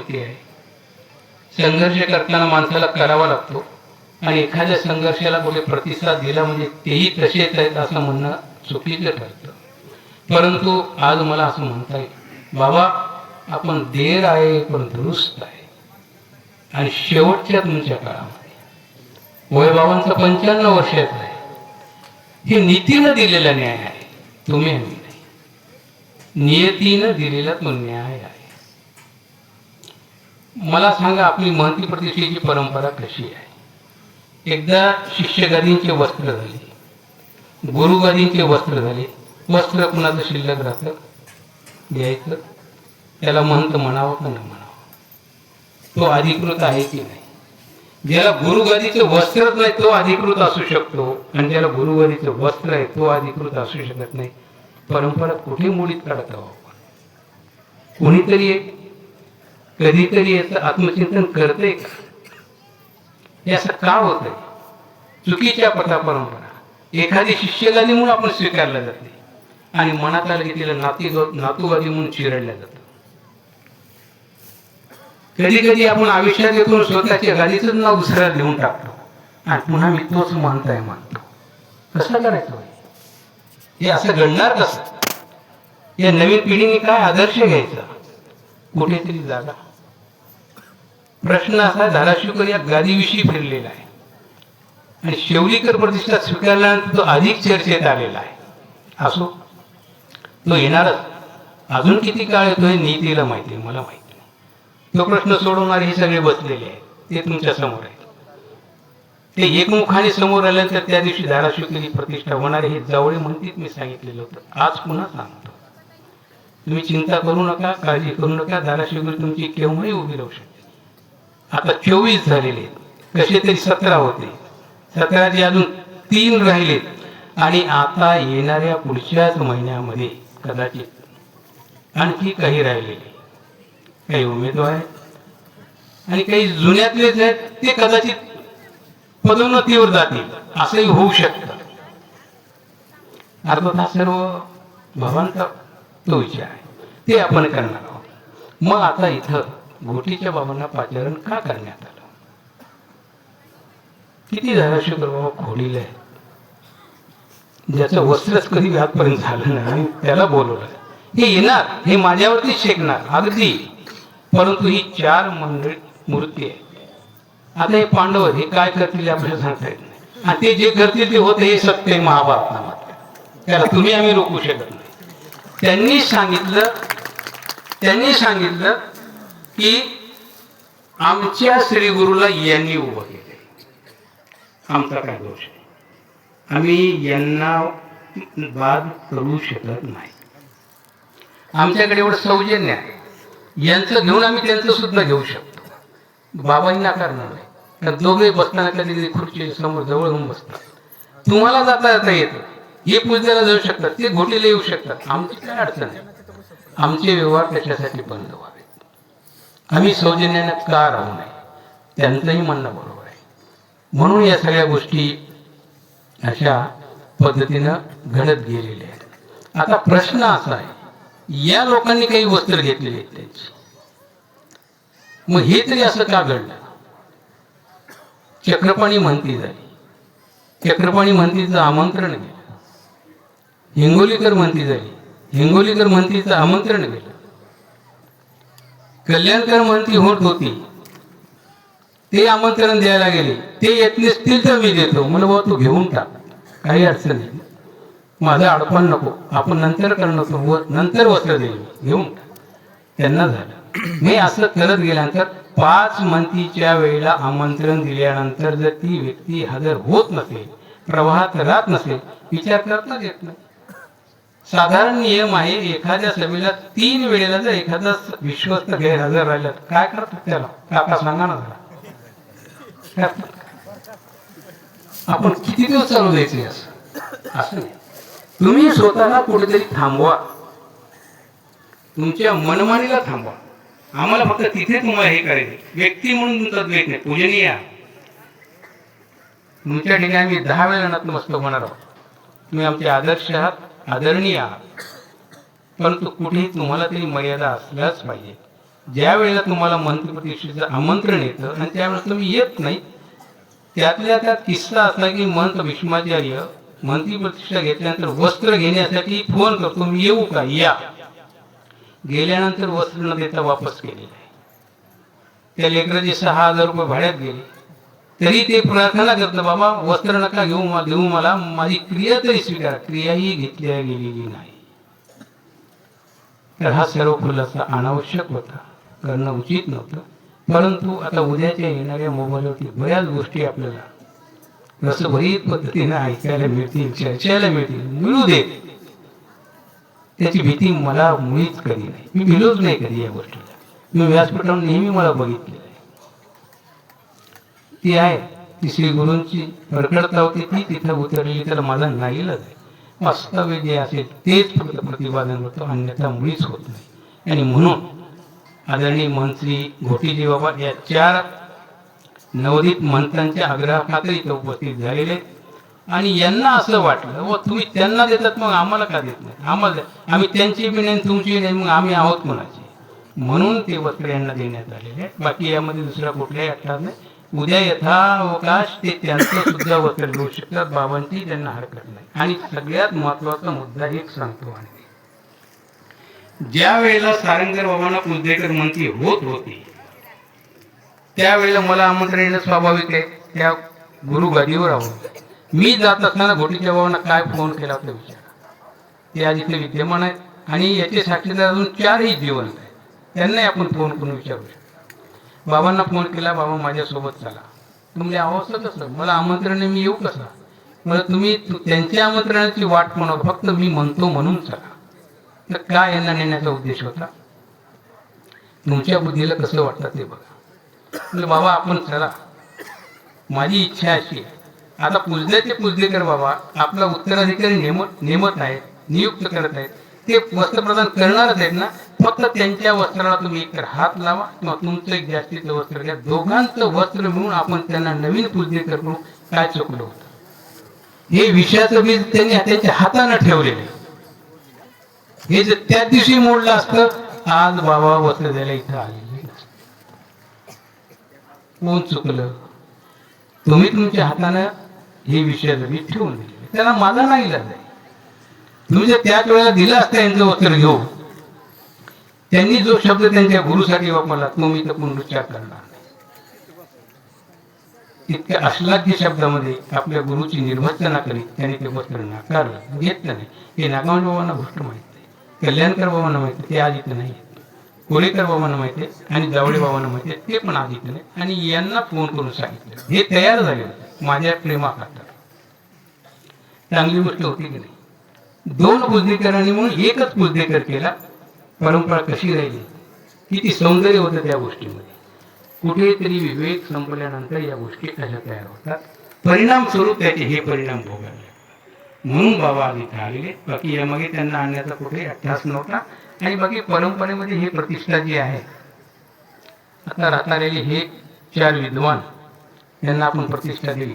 मूर्ती आहे. संघर्ष करताना माणसाला करावा लागतो. आणि एखाद्या संघर्षाला कुठे प्रतिसाद दिला म्हणजे तेही तसेच आहेत असं म्हणणं चुकीचं ठरतं. परंतु आज मला असं म्हणता येईल. बाबा आपण देर आहे पण दुरुस्त आहे. आणि शेवटच्या तुमच्या काळामध्ये. वयबाबांचं पंच्याण्णव वर्षाचा आहे. हे नीतीनं दिलेला न्याय आहे. तुम्ही आम्ही नाही. नियतीनं दिलेला तो न्याय आहे. मला सांगा आपली महती प्रतिष्ठेची परंपरा कशी आहे? एकदा शिष्यगादींचे वस्त्र झाले. गुरुगादींचे वस्त्र झाले. वस्त्र कुणाचं शिल्लक राहतं? घ्यायचं. त्याला महंत म्हणावं का नाही म्हणावं? तो अधिकृत आहे की नाही? ज्याला गुरुगादीचं वस्त्रच नाही तो अधिकृत असू शकतो. आणि ज्याला गुरुगादीचं वस्त्र आहे तो अधिकृत असू शकत नाही. परंपरा कुठे मोडीत काढत आहोत आपण? कोणीतरी एक कधीतरी याच आत्मचिंतन करते. का हे असं का होत चुकीच्या पथा परंपरा एखादी शिष्यगादी म्हणून आपण स्वीकारल्या जाते आणि मनात आलं की तिला नाती नातूगादी म्हणून चिरडल्या जातं कधी कधी आपण आयुष्यात येतो स्वतःच्या गादीच नाव दुसऱ्याला लिहून टाकतो. आणि पुन्हा मी तोच मानताय मानतो. कसं करायचं हे असं घडणार कसं? या नवीन पिढीने काय आदर्श घ्यायचा? कुठेतरी जागा. प्रश्न असा धाराशिवकर या गादीविषयी फिरलेला आहे. आणि शेवलीकर प्रतिष्ठा स्वीकारल्यानंतर तो अधिक चर्चेत आलेला आहे. असो. तो येणारच. अजून किती काळ येतोय नीतीला माहिती आहे मला माहिती नाही. तो प्रश्न सोडवणारे हे सगळे बसलेले आहेत. ते तुमच्यासमोर आहे ते एकमुखाने समोर आल्यानंतर त्या दिवशी धाराशिवकरी प्रतिष्ठा होणार हे जवळ म्हणतीत मी सांगितलेलं होतं. आज पुन्हा सांगतो. तुम्ही चिंता करू नका काळजी करू नका. धाराशिवकरी तुमची केव्हाही उभी राहू शकते. आता चोवीस झालेले. कसे तरी सतरा होते. सतराचे अजून तीन राहिलेत आणि आता येणाऱ्या पुढच्याच महिन्यामध्ये कदाचित आणखी काही राहिलेले काही उमेदवार आहेत. आणि काही जुन्यातलेच आहेत ते कदाचित पदोन्नतीवर जातील. असंही होऊ शकतं. अर्थात हा सर्व भगवानचा तो विचार आहे. ते आपण करणार आहोत. मग आता इथं घोटीच्या बाबांना पाचारण का करण्यात आलं? किती धाराशिवकर बाबा खोडील? आहे ज्याचं वस्त्रच कधी आजपर्यंत झालं नाही त्याला बोलवलं. हे येणार हे माझ्यावरती शेकणार अगदी. परंतु ही चार मंडळी मूर्ती आहे आता हे पांडव हे काय करतील आपल्याला सांगता येत नाही. आणि ते जे करतील ते होते हे सत्य आहे महाभारतामध्ये. त्याला तुम्ही आम्ही रोखू शकत नाही. त्यांनी सांगितलं त्यांनी सांगितलं की आमच्या श्री गुरुला यांनी उभं केले आमचा काय दोष आम्ही यांना बाद करू शकत नाही. आमच्याकडे एवढं सौजन्य आहे. यांचं घेऊन आम्ही त्यांचं सुद्धा घेऊ शकतो. बाबाही नाकारणार नाही तर दोघे बसताना कधी खुर्ची समोर जवळ होऊन बसतात. तुम्हाला जाता जाता येतं. हे पूजल्याला जाऊ शकतात. ते घोटीला येऊ शकतात. आमची काय अडचण आहे? आमचे व्यवहार त्याच्यासाठी बंद व्हा आम्ही सौजन्याने का राहू नये? त्यांचंही म्हणणं बरोबर आहे. म्हणून या सगळ्या गोष्टी अशा पद्धतीनं घडत गेलेल्या आहेत. आता प्रश्न असा आहे या लोकांनी काही वस्त्र घेतलेले आहेत त्यांची. मग हे तरी असं का घडलं? चक्रपाणी म्हणती झाली चक्रपाणी म्हणतीचं आमंत्रण गेलं हिंगोलीकर म्हणती झाली हिंगोलीकर म्हणतीचं आमंत्रण गेलं कल्याणकर म्हणती होत होती. ते आमंत्रण द्यायला गेले. ते येत नसतील तर मी देतो. मला बाबा तू घेऊन टाक. काही अडचण नाही. माझं अडपण नको. आपण नंतर करणार व नंतर वस्त्र देईल घेऊन टाक. त्यांना झालं. मी असं करत गेल्यानंतर पाच मंतीच्या वेळेला आमंत्रण दिल्यानंतर जर ती व्यक्ती हजर होत नसेल प्रवाहात राहत नसेल विचार करताच येत नाही. साधारण नियम आहे एखाद्या सभेला तीन वेळेला जर एखादा विश्वस्त गैरहजर राहिला तर काय करतात त्याला? काका सांगा ना जरा. आपण किती दिवस चालू द्यायचे असं? नाही. तुम्ही स्वतःला कुठेतरी थांबवा. तुमच्या मनमानीला थांबवा. आम्हाला फक्त तिथे तुम्हाला हे करायचे व्यक्ती म्हणून तुमचा द्वेष नाही. पूजनीय. तुमच्या ठिकाणी आम्ही दहा वेळा नतमस्तक होणार आहोत. तुम्ही आमचे आदर्श आहात. आदरणीय. आहात परंतु कुठेही तुम्हाला तरी मर्यादा असल्याच पाहिजे. ज्या वेळेला तुम्हाला मंत्री प्रतिष्ठेचं आमंत्रण येतं आणि त्यावेळेस तुम्ही येत नाही त्यातल्या त्यात किस्सा असला की मंत भीष्माचार्य मंत्री प्रतिष्ठा घेतल्यानंतर वस्त्र घेण्यासाठी फोन करतो मी येऊ का? या. गेल्यानंतर वस्त्र न देता वापस केलेलं आहे. त्या लेकराचे सहा हजार रुपये भाड्यात गेले. तरी ते प्रार्थना करतं बाबा वस्त्र नका घेऊ देऊ मला माझी क्रिया तरी स्वीकारा क्रियाही घेतल्या गेलेली नाही. तर हा सर्व खुलासा अनावश्यक होता करणं उचित नव्हतं. परंतु आता उद्याच्या येणाऱ्या मोबाईलवरती बऱ्याच गोष्टी आपल्याला रसभरीत पद्धतीने ऐकायला मिळतील चर्चायला मिळतील मिळू दे. त्याची भीती मला मुळीच कधी नाही. मी भिलोच नाही कधी या गोष्टीला. मी व्यासपीठावर नेहमी मला बघितलेलं ती आहे ती श्री गुरूंची प्रकट होती ती तिथं उतरलेली तर माझा नाईलाज आहे वास्तव्य जे असेल तेच फक्त प्रतिपादन होतं अन्यथा मुळीच होत नाही. आणि म्हणून आदरणीय मंत्री घोटीजी बाबा या चार नवोदित मंत्र्यांच्या आग्रहाखातर इथं उपस्थित झालेले आहेत. आणि यांना असं वाटलं व तुम्ही त्यांना देतात मग आम्हाला का देत नाही आम्हाला आम्ही त्यांची बी नाही तुमची नाही मग आम्ही आहोत कोणाची? म्हणून ते वस्त्र यांना देण्यात आलेले बाकी यामध्ये दुसरा कुठल्याही अर्थात नाही. उद्या यथावकाश ते त्यांचं सुद्धा वस्त्र घेऊ शकतात. बाबांची त्यांना हरकत नाही. आणि सगळ्यात महत्त्वाचा मुद्दा एक सांगतो आणि ज्या वेळेला सारंगर बाबांना कुलदेकर मंत्री होत होते त्यावेळेला मला आमंत्रण येणं स्वाभाविक आहे. त्या गुरु गादीवर आहोत. मी जात असताना घोटीच्या बाबांना काय फोन केला होता विचारा. ते आज इथे विद्यमान आहेत आणि याचे साक्षीदार अजून चारही जिवंत आहेत. त्यांनाही आपण फोन करून विचारू शकतो. बाबांना फोन केला बाबा माझ्यासोबत चला. म्हणजे अवस्था कसं मला आमंत्रण मी येऊ कसा? मला तुम्ही त्यांच्या आमंत्रणाची वाट म्हणा फक्त मी म्हणतो म्हणून चला. तर काय यांना नेण्याचा उद्देश होता? तुमच्या बुद्धीला कसं वाटतं ते बघा. म्हणजे बाबा आपण चला. माझी इच्छा अशी आहे. आता पुजल्याचे पुजलेकर बाबा आपला उत्तराधिकारी नेमत नेमत आहेत नियुक्त करत आहेत. ते वस्त्रप्रदान करणारच आहेत ना. फक्त त्यांच्या वस्त्राला तुम्ही एक हात लावा किंवा तुमचं एक जास्तीचं वस्त्र घ्या. दोघांचं वस्त्र मिळून आपण त्यांना नवीन पूजने करू काय चुकलं होतं? हे विषयाचं बीज त्यांनी त्यांच्या हातानं ठेवलेलं आहे. हे जर त्या दिवशी मोडलं असतं आज बाबा वस्त्र द्यायला इथं आले कोण चुकलं? तुम्ही तुमच्या हातानं हे विषय बीज ठेवून दिले त्याला माझा नाही इलाज तुम्ही जर त्याच वेळेला दिलं असतं यांचं वस्त्र घेऊ त्यांनी जो शब्द त्यांच्या गुरुसाठी वापरला तो मी तर पुनरुच्चार करणार. इतक्या अश्लाघ्य शब्दामध्ये आपल्या गुरुची निर्वचना करीत त्यांनी ते वस्त्र नाकारलं. घेतलं नाही. हे नागावण बाबांना गोष्ट माहिती आहे कल्याणकर बाबांना माहिती ते आज इथं नाही. कोळेकर बाबांना माहिती आहे आणि जावळे बाबांना माहिती आहे ते पण आज इथं नाही. आणि यांना फोन करून सांगितलं. हे तयार झाले माझ्या प्रेमाखातर चांगली गोष्ट होती की नाही? दोन पुजदेकरांनी म्हणून एकच पुजदेकर केला. परंपरा कशी राहिली? किती सौंदर्य होतं त्या गोष्टीमध्ये? कुठेतरी विवेक संपल्यानंतर या गोष्टी अशा तयार होतात? परिणाम स्वरूप त्याचे हे परिणाम भोगायला म्हणून बाबा आज इथे आलेले. बाकी यामागे त्यांना आणण्याचा कुठेही अभ्यास नव्हता. आणि बाकी परंपरेमध्ये ही प्रतिष्ठा जी आहे आता राहणारेले हे चार विद्वान यांना आपण प्रतिष्ठा दिली.